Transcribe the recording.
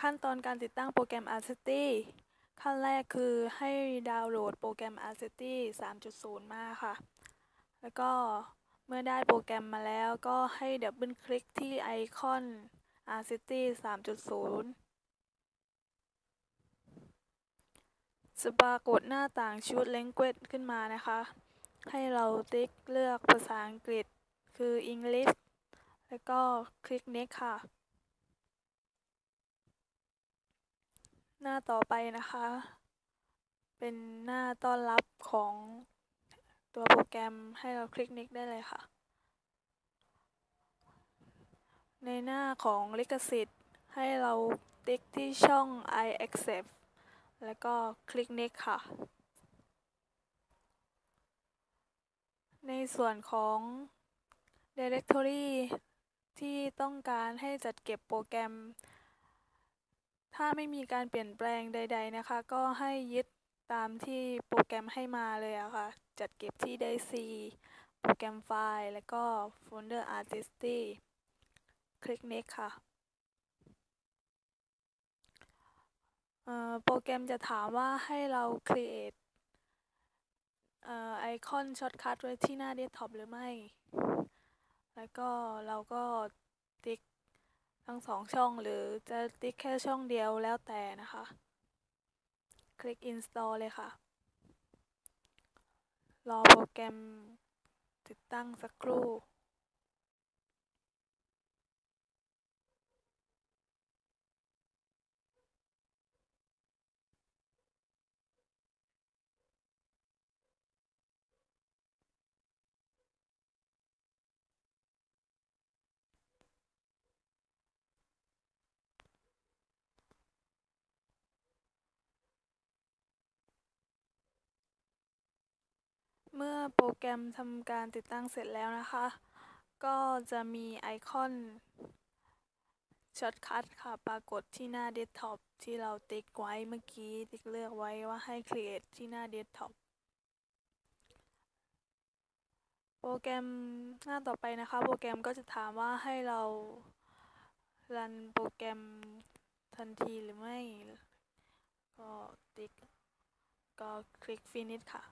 ขั้นตอนการติดตั้งโปรแกรม Audacity ขั้นแรกคือให้ดาวน์โหลดโปรแกรม Audacity 3.0 มาค่ะ แล้วก็เมื่อได้โปรแกรมมาแล้วก็ให้ดับเบิลคลิกที่ไอคอน Audacity 3.0 จะปรากฏหน้าต่างชุด Language ขึ้นมานะคะ ให้เราติ๊กเลือกภาษาอังกฤษคือ English แล้วก็คลิก Next ค่ะ หน้าต่อไปนะคะ เป็นหน้าต้อนรับของตัวโปรแกรมให้เราคลิก Next ได้เลยค่ะ ในหน้าของลิขสิทธิ์ให้เราติ๊กที่ช่อง I accept แล้วก็คลิก Next ค่ะ ในส่วนของ Directory ที่ต้องการให้จัดเก็บโปรแกรม ถ้าไม่มีการเปลี่ยนแปลงใด ๆนะคะ ก็ให้ยึดตามที่โปรแกรมให้มาเลยอะค่ะ จัดเก็บที่ c โปรแกรมไฟล์ แล้วก็โฟลเดอร์ Artisty คลิก Next ค่ะโปรแกรมจะถามว่าให้เรา create ไอคอนช็อตคัทไว้ที่หน้าเดสก์ท็อปหรือไม่ แล้วก็เราก็ติ๊ก ทั้งสองช่องหรือจะติ๊กแค่ช่องเดียวแล้วแต่นะคะ คลิก install เลยค่ะ รอโปรแกรมติดตั้งสักครู่ เมื่อโปรแกรมทำการติดตั้งเสร็จแล้วนะคะ ก็จะมีไอคอนช็อตคัทค่ะ ปรากฏที่หน้าเดสก์ท็อปที่เราติ๊กไว้เมื่อกี้ ติ๊กเลือกไว้ว่าให้ create ที่หน้าเดสก์ท็อปโปรแกรมหน้าต่อไปนะคะ โปรแกรมก็จะถามว่าให้เรารันโปรแกรมทันทีหรือไม่ ก็ติ๊ก ก็คลิก finish ค่ะ